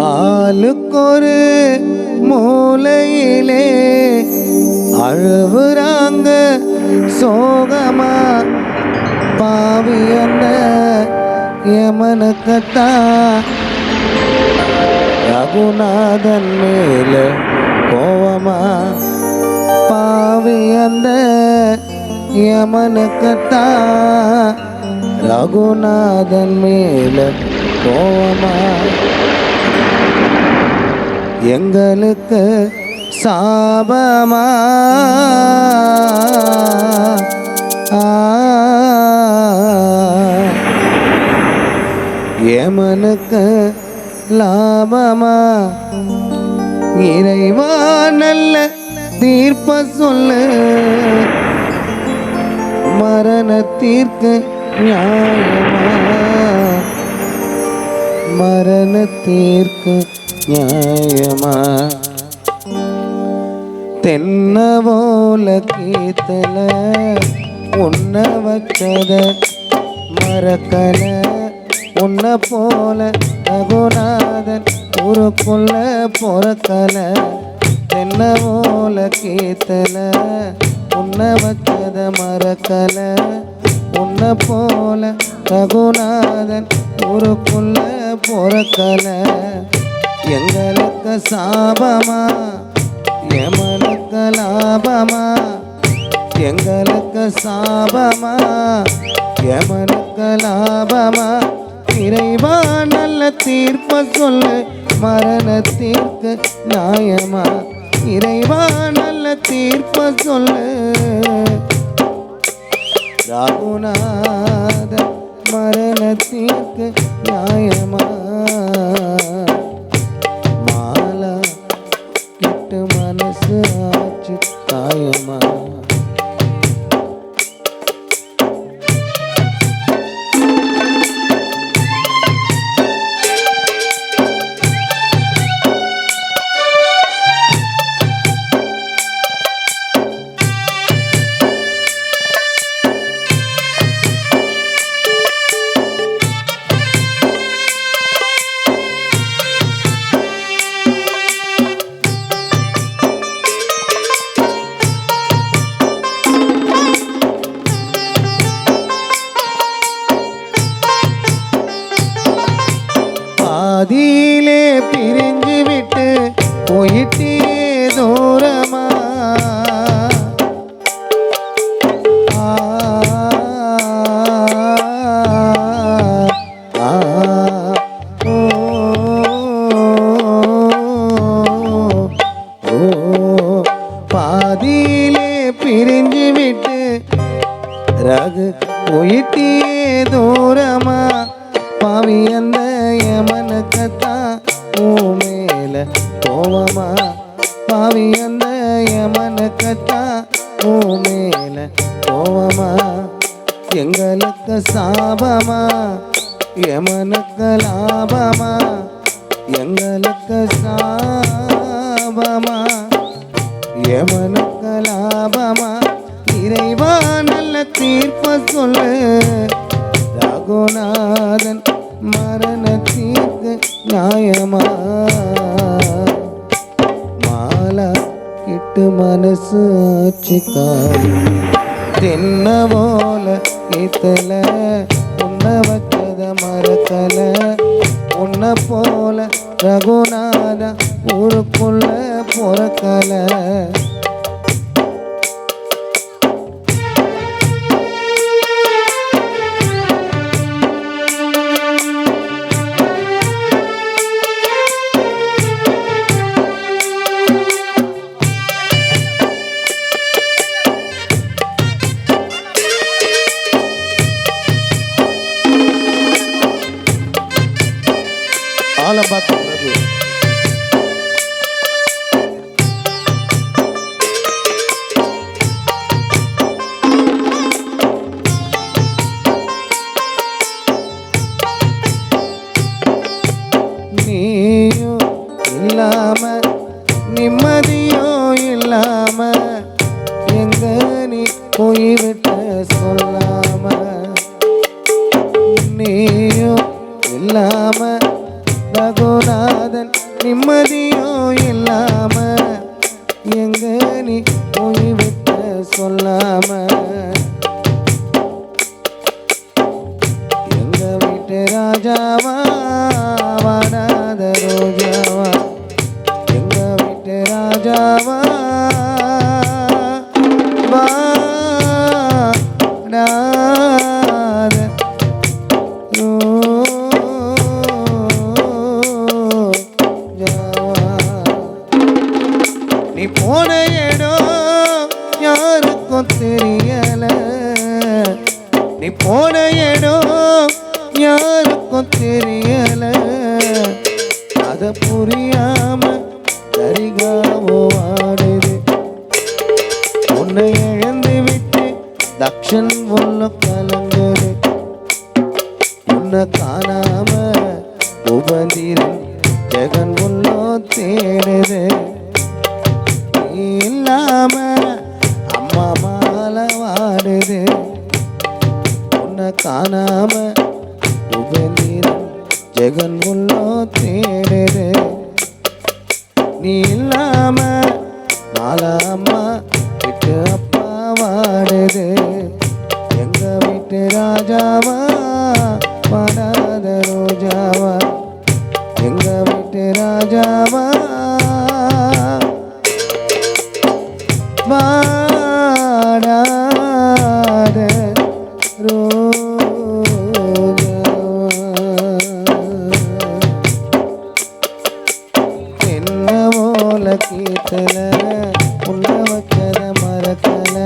ஆளுக்கொரு மூலையிலே அழுவுறாங்க சோகமா? பாவி என்ன? யமனுக்கத்தா? ரகுநாதன் மேல கோவமா? பாவி அந்த யமனுக்கத்தா? ரகுநாதன் மேல கோவமா? எங்களுக்கு சாபமா? ஏமனுக்கு லாபமா? இறைவா நல்ல தீர்ப்ப சொல்லு. மரண தீர்க்க நியாயமா மரண தீர்க்க நியாயமா தென்னவோல கீத்தல உன்ன வச்சத மறக்கல உன்ன போல ரகுநாதன் ஊருக்குள்ள பொறக்கல தென்னவோல கீத்தல உன்ன வச்சத மறக்கல உன்னை போல ரகுநாதன் ஊருக்குள்ள பொறக்கல. எங்களுக்கு சாபமா? எமனுக்கு லாபமா? எங்களுக்கு சாபமா? எமனுக்கு லாபமா? இறைவா நல்ல தீர்ப்ப சொல்லு. மரண நியாயமா? இறைவா நல்ல தீர்ப்ப சொல்லு. ராகுநாத மரணத்திற்கு நியாயமா? பாதியிலே பிரிஞ்சு விட்டு போயிட்டே தூரமா? பாதியிலே பிரிஞ்சு விட்டு ரகு போயிட்டே தூரமா? பாவி அந்த யமனுக்கத்தான் உன் மேல கோவமா பாவி அந்த யமனுக்கத்தான் உன் மேல கோவமா எங்களுக்கு சாபமா? யமனுக்கு லாபமா? எங்களுக்கு சாபமா? எமனுக்கு லாபமா? இறைவா நல்ல தீர்ப்ப சொல்லு. ரகுநாதன் மரண நியாயமா? மாலா கிட்டு மனசு ஆச்சு தின்ன போல இத்தல உன்னை வச்சத மறக்கல. உன்னை போல ரகுநாதா ஊருக்குள்ள பொறக்கலை. இல்லாம நிம்மதியும் இல்லாம எங்க நீ போய்விட்ட சொல்லாம நீயும் இல்லாம ரகுநாதன் நிம்மதியும் இல்லாம எங்க நீ போய்விட்ட சொல்லாம எங்க வீட்டு ராஜாவா போன இடம் யாருக்கும் தெரியல. அத புரியாம தரிகாவோ ஆடுது. உன்னை இழந்து விட்டு தக்ஷன் உள்ள கலங்குது உன்னை காணாம உபந்திரன் ஜெகன் உள்ளோ தேடுது. இல்லாம அம்மா மாலை வாடுது. காணாம உபநீரம் ஜெகன் உள்ளோ தேடுது நீ இல்லாம மாலா விட்டு அப்பா வாடுது எங்க வீட்டு ராஜாவா? வாடாத ரோஜாவா? எங்க வீட்டு ராஜாவா? வாடாத ரோ உன்னை வச்சத மறக்கல.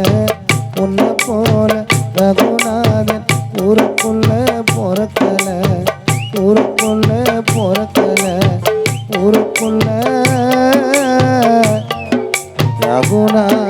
உன்னை போல ரகுநாதன் ஊருக்குள்ள பொறக்கல. ஊருக்குள்ள ஊருக்குள்ள ரகுநாதன்